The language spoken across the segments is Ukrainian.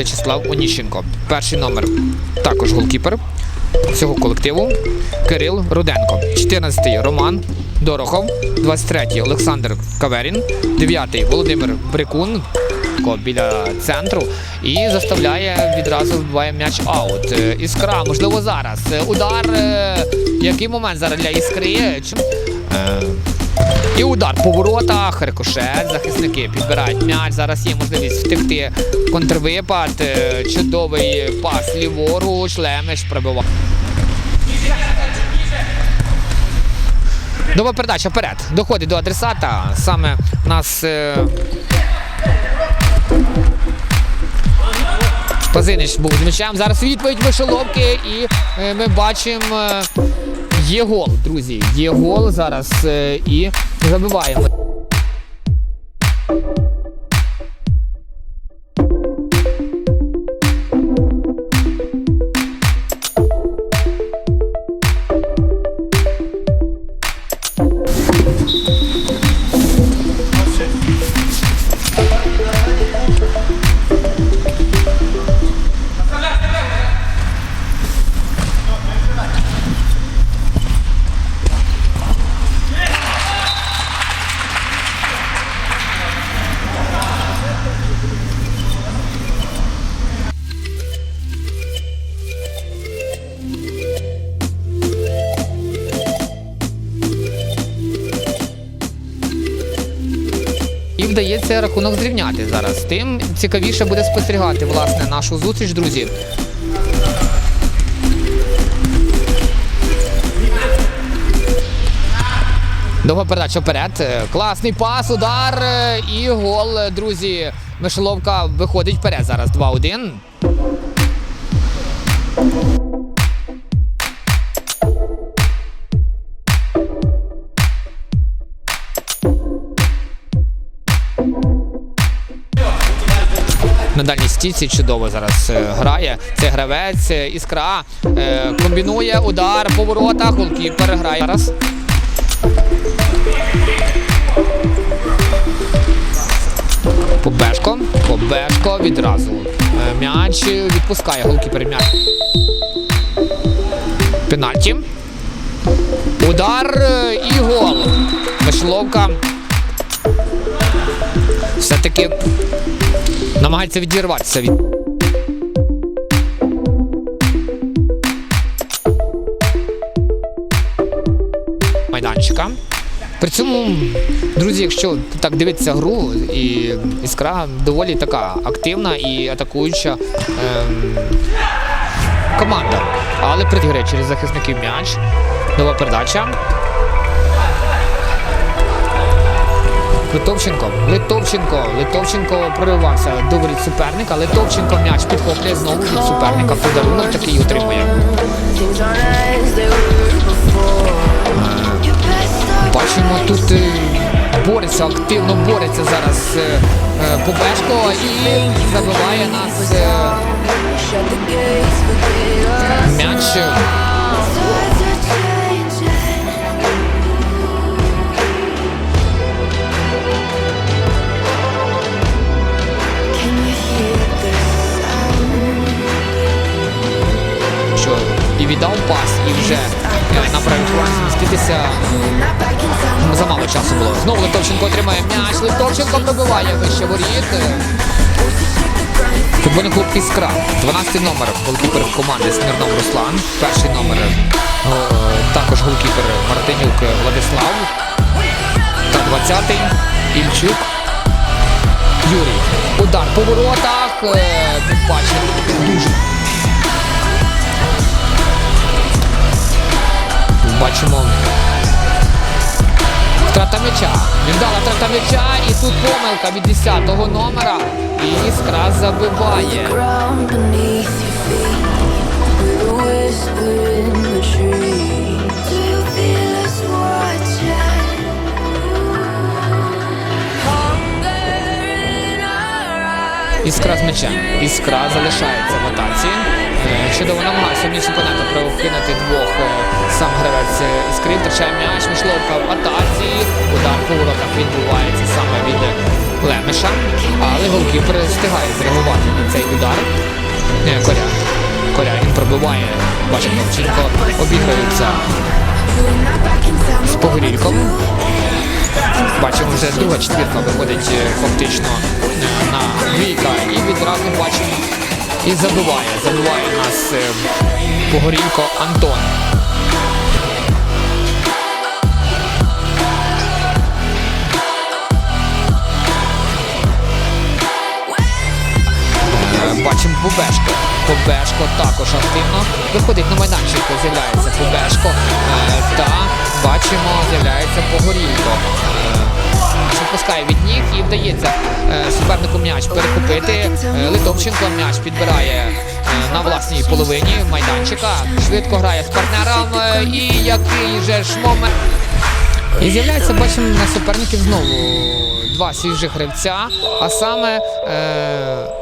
В'ячеслав Оніщенко. Перший номер також голкіпер цього колективу Кирил Руденко. 14-й Роман Дорохов, 23-й Олександр Каверін, 9-й Володимир Брикун біля центру і заставляє відразу вбиває м'яч аут. Е, Іскра, можливо, зараз. Е, Удар. е, Який момент зараз для іскри? І удар по воротах, рикошет, захисники підбирають м'яч. Зараз є можливість втекти. Контрвипад, чудовий пас ліворуч, Лемеш пробиває. Нова передача вперед. Доходить до адресата. Саме нас. Е... Пазинич був з м'ячем. Зараз відповідь мишоловки і е, ми бачимо. е, Є гол, друзі. Є гол зараз е, і забиваємо. Вдається рахунок зрівняти зараз. Тим цікавіше буде спостерігати власне нашу зустріч, друзі. Довга передача вперед. Е, Класний пас, удар е, і гол, е, друзі. Мишеловка виходить вперед зараз 2-1. На дальній стійці чудово зараз е, грає. Це гравець, е, іскра. е, Комбінує удар по воротах. Голкіпер грає зараз. Побешко. Побешко відразу. М'яч відпускає голкіпер м'яч. Пенальті. Удар і гол. Мишловка. Все-таки намагається відірватися від. Майданчика. При цьому, друзі, якщо так дивитися гру, і іскра доволі така активна і атакуюча ем, команда. Але при через захисників м'яч. Нова передача. Литовченко, Литовченко, Литовченко проривався до воріт суперника. Литовченко м'яч підхоплює знову від суперника. Подарунок такий отримує. Бачимо, тут е, бореться, активно бореться зараз е, е, Побешко і забиває нас м'яч. І віддав пас, і вже е. Not back in time. Замало часу було. Знову Литовченко отримає м'яч. Литовченко пробиває вище воріт. Футбольний клуб Іскра. 12 номер голкіпер команди Смірнов Руслан. Перший номер е, також голкіпер Мартинюк Владислав. Та 20-й Ільчук. Юрій. Удар по воротах. Е, бачимо дуже. Бачимо. Втрата м'яча. Віддала втрата м'яча. І тут помилка від 10-го номера. І іскра забиває. Іскра з мечем. Іскра залишається в атаці. Е, Чудово намагався між опонента прокинути двох. Е, е, Сам гравець е, іскри втрачає м'яч, Мишловка в атаці. Удар по воротах відбувається саме від Лемеша. Але голкіпер встигає зреагувати на цей удар. Е, Коряг. Корягін пробиває. Бачимо, Вченко обіграються з Погорільком. Бачимо, вже друга четвірка виходить е, фактично е, на двійка і відразу бачимо і забиває. Забиває нас е, Погорілько Антон. Бачимо Бубешко. Бубешко також активно виходить на майданчик, з'являється Бубешко. Е, Та бачимо, з'являється Погорілько. Е, Відпускає від ніг і вдається е, супернику м'яч перехопити. Е, Литовченко м'яч підбирає е, на власній половині майданчика. Швидко грає з партнером. е, І який же ж момент. І з'являється, бачимо, на суперників знову два свіжих гравця, а саме. Е,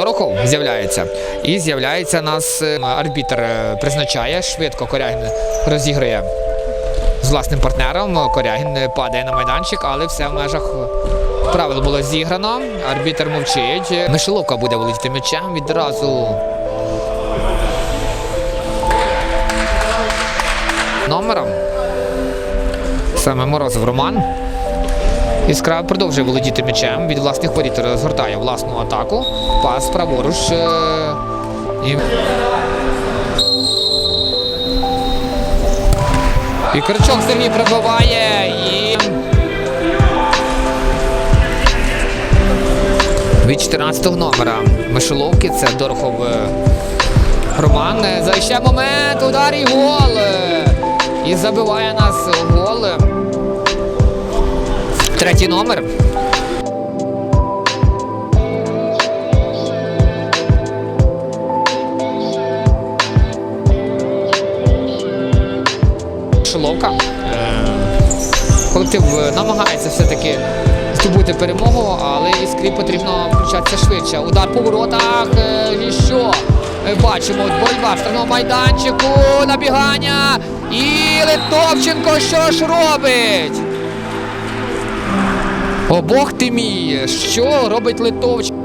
Дорохов з'являється. І з'являється нас е, арбітр е, призначає, швидко Корягін розігрує з власним партнером. Корягін е, падає на майданчик, але все в межах правил було зіграно. Арбітр мовчить. Мишеловка буде володіти м'ячем відразу. Номером. Саме Морозов Роман. Іскра продовжує володіти м'ячем. Від власних воріт розгортає власну атаку. Пас праворуч. е, І... і Кричок Сергій пробиває і. Від 14 номера Мишеловки це Дорохов е, Роман. Е, Зайще момент, удар і гол. І забиває нас гол. Третій номер. Шиловка. Е, Колектив е, намагається все-таки здобути перемогу, але іскрі потрібно включатися швидше. Удар по воротах. е, І що? Бачимо боротьба в штрафному майданчику, набігання. І Литовченко що ж робить? О, Бог ти мій! Що робить Литовченко?